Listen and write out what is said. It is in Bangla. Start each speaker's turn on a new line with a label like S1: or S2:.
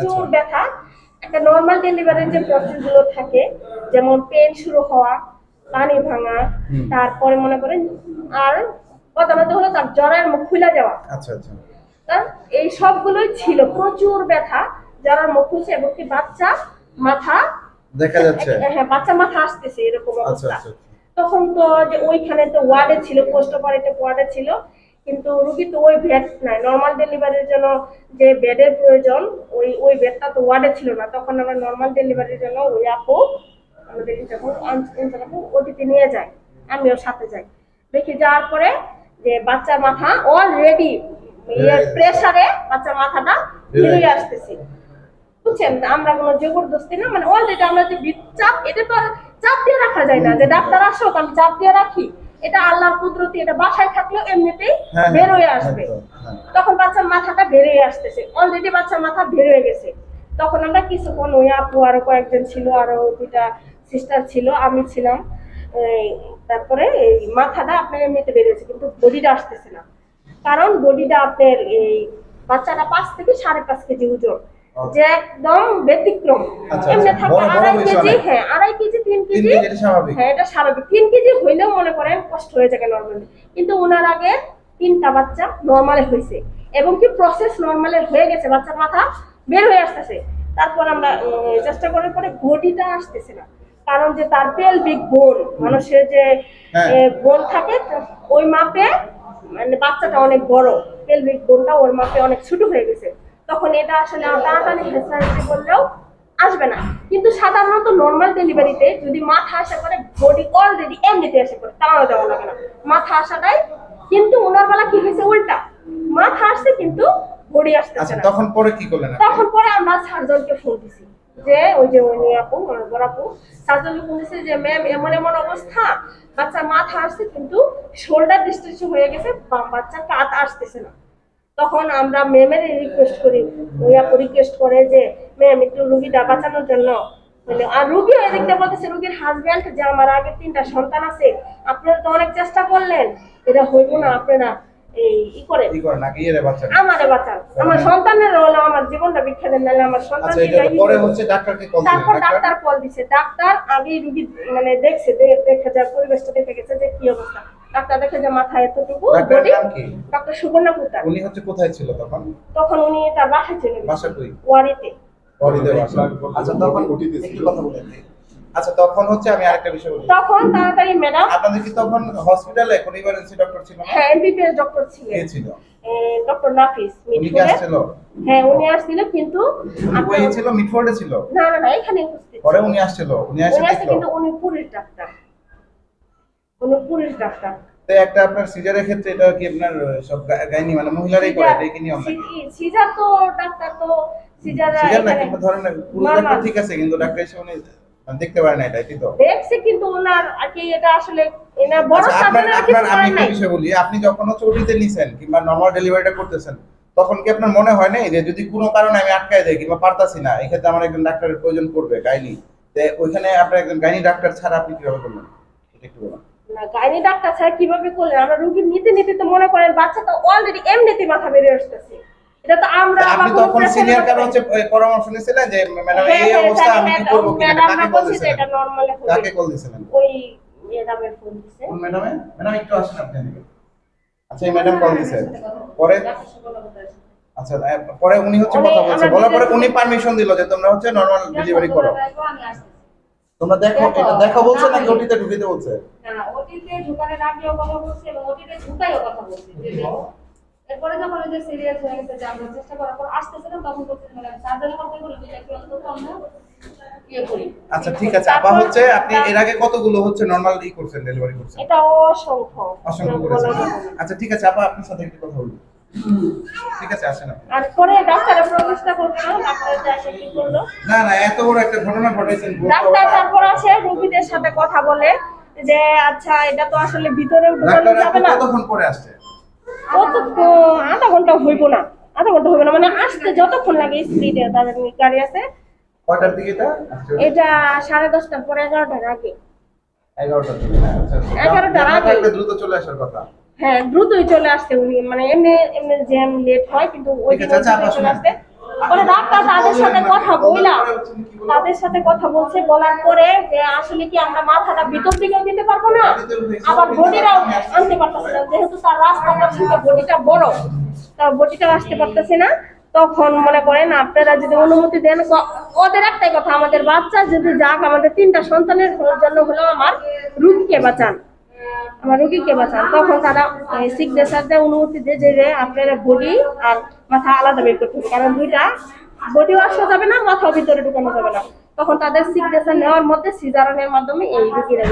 S1: প্রচুর
S2: আচ্ছা।
S1: ব্যথা। একটা নর্মাল ডেলিভারির যে প্রসেসগুলো থাকে যেমন পেন শুরু হওয়া পানি ভাঙা তারপরে মনে করেন আর প্রধানত হলো তার মুখ খুলে যাওয়া।
S2: আচ্ছা আচ্ছা।
S1: তার এই সবগুলোই ছিল। প্রচুর ব্যথা জ্বরের মুখ খুলছে এবং কি বাচ্চা মাথা
S2: দেখা যাচ্ছে।
S1: হ্যাঁ বাচ্চা মাথা আসতেছে এরকম
S2: আচ্ছা
S1: অবস্থা।
S2: আচ্ছা
S1: তখন তো যে ওইখানে তো ওয়ার্ডে ছিল পোস্ট অপারেটিভ ওয়ার্ডে ছিল। কিন্তু রুগী তো ওই বেড নাই। নর্মাল ডেলিভারির জন্য যে বেডের প্রয়োজন ওই ওই বেডটা তো ওয়ার্ডে ছিল না। তখন আমরা নর্মাল ডেলিভারির জন্য ওই আপু আমাদের ওটিতে নিয়ে যায়। আমিও সাথে যাই। দেখি যাওয়ার পরে যে বাচ্চার মাথা অলরেডি প্রেসারে বাচ্চার মাথাটা বেরিয়ে আসতেছে। বুঝছেন? আমরা কোনো জবরদস্তি না মানে অলরেডি আমরা যে চাপ এটা তো আর চাপ দিয়ে রাখা যায় না। যে ডাক্তার আসুক আমি চাপ দিয়ে রাখি। এটা আল্লাহর কুদরতি এটা বাসায় থাকলেও এমনিতেই
S2: হ্যাঁ,
S1: বের হয়ে
S2: হ্যাঁ,
S1: আসবে।
S2: হ্যাঁ।
S1: তখন বাচ্চার মাথাটা বের হয়ে আসতেছে। অলরেডি বাচ্চার মাথা বের হয়ে গেছে। তখন আমরা কিছুক্ষণ ওই আপু আরও কয়েকজন ছিল আরও দুইটা সিস্টার ছিল আমি ছিলাম। তারপরে এই মাথাটা আপনার এমনিতে বেরিয়েছে কিন্তু বডিটা আসতেছে না। কারণ বডিটা আপনার এই বাচ্চাটা পাঁচ থেকে সাড়ে পাঁচ কেজি ওজন। যে একদম ব্যতিক্রম।
S2: আচ্ছা,
S1: এমনি
S2: আচ্ছা।
S1: থাকে
S2: বড়- বড়
S1: আড়াই কেজি হ্যাঁ আড়াই কেজি তিন কেজি। হ্যাঁ এটা স্বাভাবিক। তিন কেজি হইলেও মনে করেন কষ্ট হয়ে যাবে নর্মালি কিন্তু ওনার আগে তিনটা বাচ্চা নর্মালে হয়েছে এবং কি প্রসেস নর্মালে হয়ে গেছে বাচ্চার মাথা বের হয়ে আসতেছে। তারপর আমরা চেষ্টা করার পরে বডিটা আসতেছে না। কারণ যে তার পেলভিক বোন মানুষের যে
S2: হ্যাঁ।
S1: বোন থাকে ওই মাপে মানে বাচ্চাটা অনেক বড়। পেলভিক বোনটা ওর মাপে অনেক ছোট হয়ে গেছে। তখন এটা আসলে তাড়াতাড়ি হেসারেসি করলেও আসবে না। কিন্তু সাধারণত নর্মাল ডেলিভারিতে যদি মাথা আসা করে বডি অলরেডি এমনিতে এসে পড়ে তাড়ানো দেওয়া লাগে না। মাথা আসাটাই কিন্তু ওনার বেলা কি হয়েছে উল্টা? মাথা আসছে কিন্তু বডি আসতেছে
S2: আচ্ছা
S1: না
S2: তখন পরে কি করলেন
S1: তখন পরে আমরা সার্জনকে ফোন দিছি যে ওই যে উনি আপু বড় আপু সার্জনকে ফোন দিছি যে ম্যাম এমন এমন অবস্থা। বাচ্চা মাথা আসছে কিন্তু শোল্ডার ডিস্টেন্স হয়ে গেছে বা- বাচ্চার কাত আসতেছে না। তখন আমরা ম্যামের রিকোয়েস্ট করি। ওই রিকোয়েস্ট করে যে ম্যাম একটু রুগীটা বাঁচানোর জন্য। আর রুগী ওই দিকটা বলতেছে রুগীর হাজব্যান্ড যে আমার আগে তিনটা সন্তান আছে আপনারা তো অনেক চেষ্টা করলেন। এটা হইব না আপনারা এই করে।
S2: কি করেন নাকি এর বাচ্চা
S1: আমারে বাঁচান। আমার সন্তানের হলো আমার জীবনটা বিখ্যা দেন নাহলে আমার সন্তান
S2: পরে হচ্ছে ডাক্তারকে কল
S1: তারপর
S2: ডাক্তার
S1: ডাক্তার কল দিছে। ডাক্তার আগে রুগী মানে দেখছে দেখে যা পরিবেশটা দেখে গেছে যে কি অবস্থা। ডাক্তার দেখে যে মাথায় এতটুকু
S2: কি?
S1: ডক্টর সুবর্ণা পুতার
S2: উনি হচ্ছে কোথায় ছিল তখন?
S1: তখন উনি তার বাসায়
S2: বাসা কই?
S1: ওয়ারিতে।
S2: বাসা আচ্ছা তখন একটু কথা বলেন আচ্ছা তখন হচ্ছে আমি আরেকটা বিষয় বলি।
S1: তখন তাড়াতাড়ি ম্যাডাম
S2: আপনাদের কি তখন হসপিটালে কোন ইমার্জেন্সি ডক্টর ছিল না?
S1: হ্যাঁ এমবিবিএস ডক্টর
S2: কে
S1: ছিলেন
S2: ছিল
S1: ডক্টর নাফিস মিটফোর্ডে
S2: আসছিল?
S1: হ্যাঁ উনি আসছিল কিন্তু
S2: ওই ছিল মিটফোর্ডে ছিল?
S1: না না না এখানে উপস্থিত
S2: পরে উনি আসছিল উনি এসে
S1: উনি আসছে কিন্তু উনি পুলিশ ডাক্তার। উনি পুলিশ ডাক্তার।
S2: তো একটা আপনার সিজারের ক্ষেত্রে এটা কি আপনার সব গাইনি মানে মহিলারাই করে এটা কি নিয়ম নাকি?
S1: সিজার তো ডাক্তার তো সিজার
S2: সিজার না কিন্তু ধরেন পুরো
S1: Normal.
S2: ডাক্তার ঠিক আছে কিন্তু ডাক্তার এসে উনি দেখতে পারে না এটা তো।
S1: দেখছে কিন্তু ওনার এটা আসলে এনার বড়
S2: আচ্ছা আপনার
S1: কিছু
S2: আমি বিষয় বলি আপনি যখন ওটিতে নিছেন কিংবা নর্মাল ডেলিভারিটা করতেছেন তখন কি আপনার মনে হয় নাই যে যদি কোনো কারণে আমি আটকায় যাই কিংবা পারতাছি না এক্ষেত্রে আমার একজন ডাক্তারের প্রয়োজন পড়বে গাইনি? ওইখানে আপনার একজন গাইনি ডাক্তার ছাড়া আপনি কীভাবে করলেন? এটা একটু বলুন।
S1: না গাইনি ডাক্তার স্যার কীভাবে করলেন আমরা রোগী নিতে নিতে তো মনে করেন বাচ্চা তো অলরেডি এমনিতে মাথা বেরিয়ে আসতেছে। এটা তো আমরা
S2: আপনি তখন সিনিয়র
S1: কারও
S2: হচ্ছে পরামর্শ যে ম্যাডাম
S1: হ্যাঁ,
S2: এই
S1: হ্যাঁ,
S2: অবস্থা আমি কি
S1: ম্যাডাম,
S2: করব
S1: ম্যাডাম
S2: কাকে
S1: আমরা
S2: কল
S1: বলছি যে
S2: দিয়েছিলেন
S1: এটা নর্মালে হবে
S2: কাকে কল দিয়েছিলেন?
S1: ওই ম্যাডামের ফোন দিছে।
S2: কোন ম্যাডামে? ম্যাডাম একটু আসেন আপনি এদিকে। আচ্ছা এই ম্যাডাম কল দিয়েছে পরে? আচ্ছা পরে উনি হচ্ছে কথা বলছে। বলার পরে উনি পারমিশন দিল যে তোমরা হচ্ছে নর্মাল ডেলিভারি করো।
S3: আমি আসতেছি
S2: তোমরা দেখো। এটা দেখো বলছে নাকি ওটিতে ঢুকিতে বলছে
S3: না ওটিতে ঢুকানোর আগেও কথা বলছি এবং ওটিতে ঢুকাইও কথা বলছি। এরপরে যখন ওই যে সিরিয়াস হয়ে গেছে যে আমরা চেষ্টা করার পর তখন বলছি ম্যাডাম সার্জারি করতে বলি যে একটু অন্তত আমরা ইয়ে করি
S2: আচ্ছা ঠিক আছে আপা হচ্ছে আপনি এর আগে কতগুলো হচ্ছে নর্মাল ই করছেন ডেলিভারি করছেন
S1: এটা অসংখ্য
S2: অসংখ্য
S1: না।
S2: আচ্ছা ঠিক আছে আপা আপনার সাথে একটু কথা বলি ঠিক আছে আসেন
S1: আর পরে ডাক্তারের প্রবেশটা না ডাক্তার যে কি করল?
S2: না না এত বড় একটা ঘটনা ঘটেছেন
S1: ডাক্তার তারপর আসে রোগীদের সাথে কথা বলে যে আচ্ছা এটা তো আসলে ভিতরে ঢুকানো যাবে না।
S2: কতক্ষণ পরে আসছে?
S1: ও তো আহ, আধা ঘণ্টা হইব না। আধা ঘণ্টা হইব না মানে আসতে যতক্ষণ লাগে স্পিডে তাদের গাড়ি আছে।
S2: কয়টার দিকে এটা? আচ্ছা,
S1: এটা সাড়ে দশটার পরে এগারোটার আগে।
S2: এগারোটার দিকে হ্যাঁ, আচ্ছা
S1: এগারোটার আগে।
S2: দ্রুত চলে আসার কথা।
S1: হ্যাঁ দ্রুতই চলে আসছে উনি। মানে এমনি এমনি জ্যাম লেট হয় কিন্তু ওই দিন
S2: আচ্ছা,
S1: চলে। আসছে। পরে ডাক্তার তাদের সাথে কথা বইলা তাদের সাথে কথা বলছে বলার পরে যে আসলে কি আমরা মাথাটা ভিতর দিকেও দিতে পারব না? আবার বডিটাও আনতে পারতেছে না। যেহেতু তার রাস্তাটা ছোট বডিটা বড় তার বডিটাও আসতে পারতেছে না। তখন মনে করেন আপনারা যদি অনুমতি দেন ওদের একটাই কথা আমাদের বাচ্চা যদি যাক আমাদের তিনটা সন্তানের জন্য হলো আমার রুগীকে বাঁচান। আমার রোগীকে বাঁচান? তখন তারা সিগনেচারটা অনুমতি দিয়ে যে আপনারা বডি আর মাথা আলাদা বের করতে কারণ দুইটা বডিও আসা যাবে না মাথাও ভিতরে ঢুকানো যাবে না। তখন তাদের সিগনেচার নেওয়ার মধ্যে সিজারনের মাধ্যমে এই রুগীরা